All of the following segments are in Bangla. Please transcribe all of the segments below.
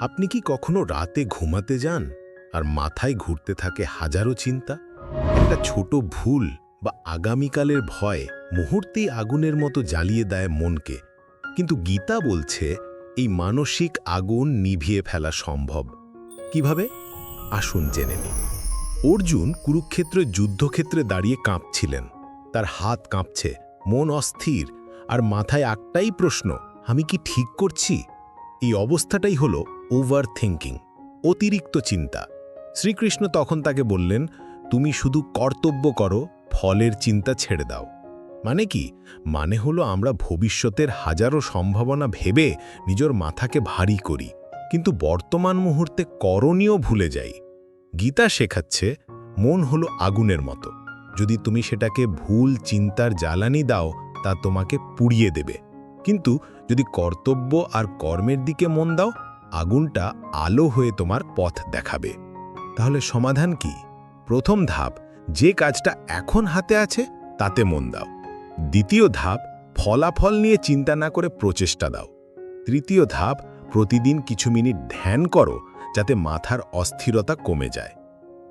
আপনি কি কখনো রাতে ঘুমাতে যান আর মাথায় ঘুরতে থাকে হাজারো চিন্তা? একটা ছোট ভুল বা আগামীকালের ভয় মুহূর্তেই আগুনের মতো জ্বালিয়ে দেয় মনকে। কিন্তু গীতা বলছে, এই মানসিক আগুন নিভিয়ে ফেলা সম্ভব। কীভাবে? আসুন জেনে নিই। অর্জুন কুরুক্ষেত্রের যুদ্ধক্ষেত্রে দাঁড়িয়ে কাঁপছিলেন। তার হাত কাঁপছে, মন অস্থির, আর মাথায় একটাই প্রশ্ন, আমি কি ঠিক করছি? এই অবস্থাটাই হল ওভার থিঙ্কিং অতিরিক্ত চিন্তা। শ্রীকৃষ্ণ তখন তাকে বললেন, তুমি শুধু কর্তব্য করো, ফলের চিন্তা ছেড়ে দাও। মানে কি? মানে হলো আমরা ভবিষ্যতের হাজারো সম্ভাবনা ভেবে নিজের মাথাকে ভারী করি, কিন্তু বর্তমান মুহূর্তে করণীয় ভুলে যাই। গীতা শেখাচ্ছে, মন হলো আগুনের মতো। যদি তুমি সেটাকে ভুল চিন্তার জ্বালানি দাও, তা তোমাকে পুড়িয়ে দেবে। কিন্তু যদি কর্তব্য আর কর্মের দিকে মন দাও, আগুনটা আলো হয়ে তোমার পথ দেখাবে। তাহলে সমাধান কি? প্রথম ধাপ, যে কাজটা এখন হাতে আছে, তাতে মন দাও। দ্বিতীয় ধাপ, ফলাফল নিয়ে চিন্তা না করে প্রচেষ্টা দাও। তৃতীয় ধাপ, প্রতিদিন কিছু মিনিট ধ্যান করো, যাতে মাথার অস্থিরতা কমে যায়।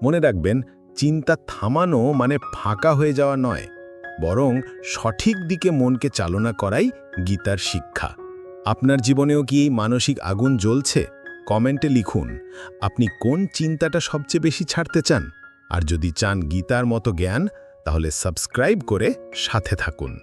মনে রাখবেন, চিন্তা থামানো মানে ফাঁকা হয়ে যাওয়া নয়। বরং সঠিক দিকে মনকে চালনা করাই গীতার শিক্ষা। আপনার জীবনেও কি এই মানসিক আগুন জ্বলছে? কমেন্টে লিখুন, আপনি কোন চিন্তাটা সবচেয়ে বেশি ছাড়তে চান? আর যদি চান গীতার মতো জ্ঞান, তাহলে সাবস্ক্রাইব করে সাথে থাকুন।